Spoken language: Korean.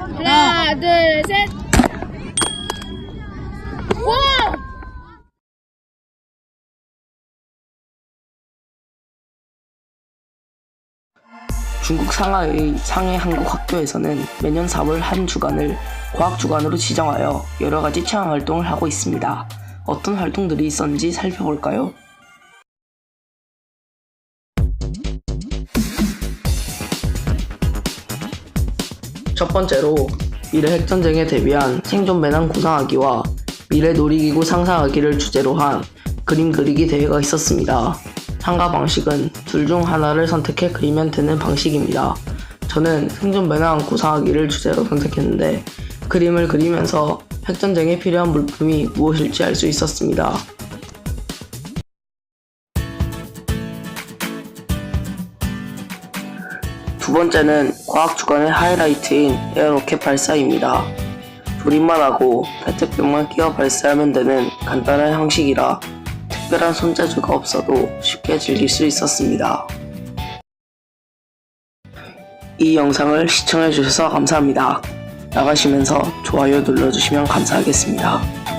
하나, 둘, 셋. 와! 중국 상하이의 상해 한국 학교에서는 매년 4월 한 주간을 과학 주간으로 지정하여 여러 가지 체험 활동을 하고 있습니다. 어떤 활동들이 있었는지 살펴볼까요? 첫 번째로 미래 핵전쟁에 대비한 생존 배낭 구상하기와 미래 놀이기구 상상하기를 주제로 한 그림 그리기 대회가 있었습니다. 참가 방식은 둘 중 하나를 선택해 그리면 되는 방식입니다. 저는 생존 배낭 구상하기를 주제로 선택했는데 그림을 그리면서 핵전쟁에 필요한 물품이 무엇일지 알 수 있었습니다. 두 번째는 과학 주간의 하이라이트인 에어로켓 발사입니다. 조립만 하고 페트병만 끼워 발사하면 되는 간단한 형식이라 특별한 손재주가 없어도 쉽게 즐길 수 있었습니다. 이 영상을 시청해주셔서 감사합니다. 나가시면서 좋아요 눌러주시면 감사하겠습니다.